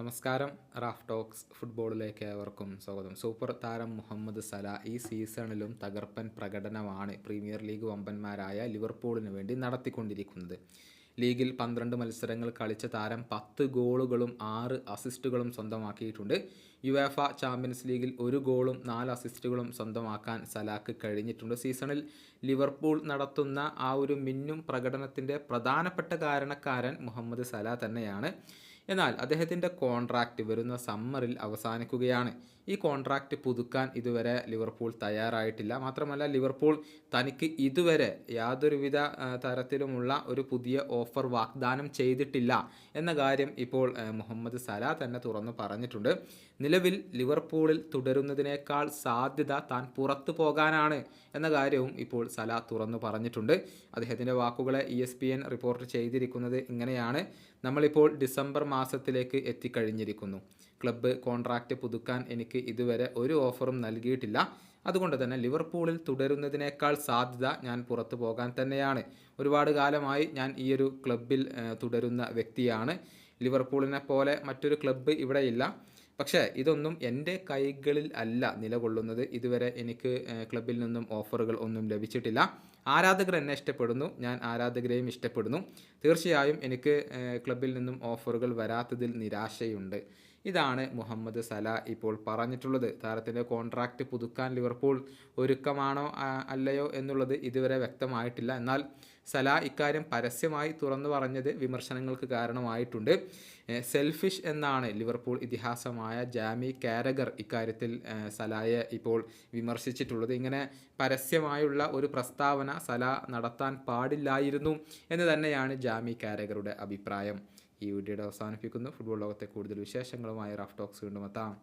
നമസ്കാരം Raf talks ഫുട്ബോളിലേക്ക് ഏവർക്കും സ്വാഗതം. സൂപ്പർ താരം മുഹമ്മദ് സല ഈ സീസണിലും തകർപ്പൻ പ്രകടനമാണ് പ്രീമിയർ ലീഗ് വമ്പന്മാരായ ലിവർപൂളിന് വേണ്ടി നടത്തിക്കൊണ്ടിരിക്കുന്നത്. ലീഗിൽ പന്ത്രണ്ട് മത്സരങ്ങൾ കളിച്ച താരം പത്ത് ഗോളുകളും ആറ് അസിസ്റ്റുകളും സ്വന്തമാക്കിയിട്ടുണ്ട്. യുവേഫ ചാമ്പ്യൻസ് ലീഗിൽ ഒരു ഗോളും നാല് അസിസ്റ്റുകളും സ്വന്തമാക്കാൻ സലാക്ക് കഴിഞ്ഞിട്ടുണ്ട്. സീസണിൽ ലിവർപൂൾ നടത്തുന്ന ആ ഒരു മിന്നും പ്രകടനത്തിന്റെ പ്രധാനപ്പെട്ട കാരണക്കാരൻ മുഹമ്മദ് സല തന്നെയാണ്. എന്നാൽ അദ്ദേഹത്തിന്റെ കോൺട്രാക്റ്റ് വരുന്ന സമ്മറിൽ അവസാനിക്കുകയാണ്. ഈ കോൺട്രാക്റ്റ് പുതുക്കാൻ ഇതുവരെ ലിവർപൂൾ തയ്യാറായിട്ടില്ല. മാത്രമല്ല ലിവർപൂൾ തനിക്ക് ഇതുവരെ യാതൊരുവിധ തരത്തിലുമുള്ള ഒരു പുതിയ ഓഫർ വാഗ്ദാനം ചെയ്തിട്ടില്ല എന്ന കാര്യം ഇപ്പോൾ മുഹമ്മദ് സല തന്നെ തുറന്നു പറഞ്ഞിട്ടുണ്ട്. നിലവിൽ ലിവർപൂളിൽ തുടരുന്നതിനേക്കാൾ സാധ്യത താൻ പുറത്തു പോകാനാണ് എന്ന കാര്യവും ഇപ്പോൾ സല തുറന്നു പറഞ്ഞിട്ടുണ്ട്. അദ്ദേഹത്തിന്റെ വാക്കുകളെ ഇ റിപ്പോർട്ട് ചെയ്തിരിക്കുന്നത് ഇങ്ങനെയാണ്. നമ്മളിപ്പോൾ ഡിസംബർ മാസത്തിലേക്ക് എത്തിക്കഴിഞ്ഞിരിക്കുന്നു. ക്ലബ്ബ് കോൺട്രാക്റ്റ് പുതുക്കാൻ എനിക്ക് ഇതുവരെ ഒരു ഓഫറും നൽകിയിട്ടില്ല. അതുകൊണ്ട് തന്നെ ലിവർപൂളിൽ തുടരുന്നതിനേക്കാൾ സാധ്യത ഞാൻ പുറത്തു പോകാൻ തന്നെയാണ്. ഒരുപാട് കാലമായി ഞാൻ ഈ ഒരു തുടരുന്ന വ്യക്തിയാണ്. ലിവർപൂളിനെ പോലെ മറ്റൊരു ക്ലബ്ബ് ഇവിടെ ഇല്ല. പക്ഷേ ഇതൊന്നും എന്റെ കൈകളിൽ അല്ല നിലകൊള്ളുന്നത്. ഇതുവരെ എനിക്ക് ക്ലബിൽ നിന്നും ഓഫറുകൾ ഒന്നും ലഭിച്ചിട്ടില്ല. ആരാധകർ എന്നെ ഇഷ്ടപ്പെടുന്നു. ഞാൻ ആരാധകരെയും ഇഷ്ടപ്പെടുന്നു. തീർച്ചയായും എനിക്ക് ക്ലബിൽ നിന്നും ഓഫറുകൾ വരാത്തതിൽ നിരാശയുണ്ട്. ഇതാണ് മുഹമ്മദ് സല ഇപ്പോൾ പറഞ്ഞിട്ടുള്ളത്. താരത്തിന്റെ കോൺട്രാക്റ്റ് പുതുക്കാൻ ലിവർപൂൾ ഒരുക്കമാണോ അല്ലയോ എന്നുള്ളത് ഇതുവരെ വ്യക്തമായിട്ടില്ല. എന്നാൽ സല ഇക്കാര്യം പരസ്യമായി തുറന്നു പറഞ്ഞത് വിമർശനങ്ങൾക്ക് കാരണമായിട്ടുണ്ട്. സെൽഫിഷ് എന്നാണ് ലിവർപൂൾ ഇതിഹാസമായ ജാമി കാരഗർ ഇക്കാര്യത്തിൽ സലായെ ഇപ്പോൾ വിമർശിച്ചിട്ടുള്ളത്. ഇങ്ങനെ പരസ്യമായുള്ള ഒരു പ്രസ്താവന സല നടത്താൻ പാടില്ലായിരുന്നു എന്ന് തന്നെയാണ് ജാമി കാരഗറുടെ അഭിപ്രായം. ഈ വീഡിയോയുടെ അവസാനിപ്പിക്കുന്നു. ഫുട്ബോൾ ലോകത്തെ കൂടുതൽ വിശേഷങ്ങളുമായി റഫ് ടോക്സ് വീണ്ടും എത്താം.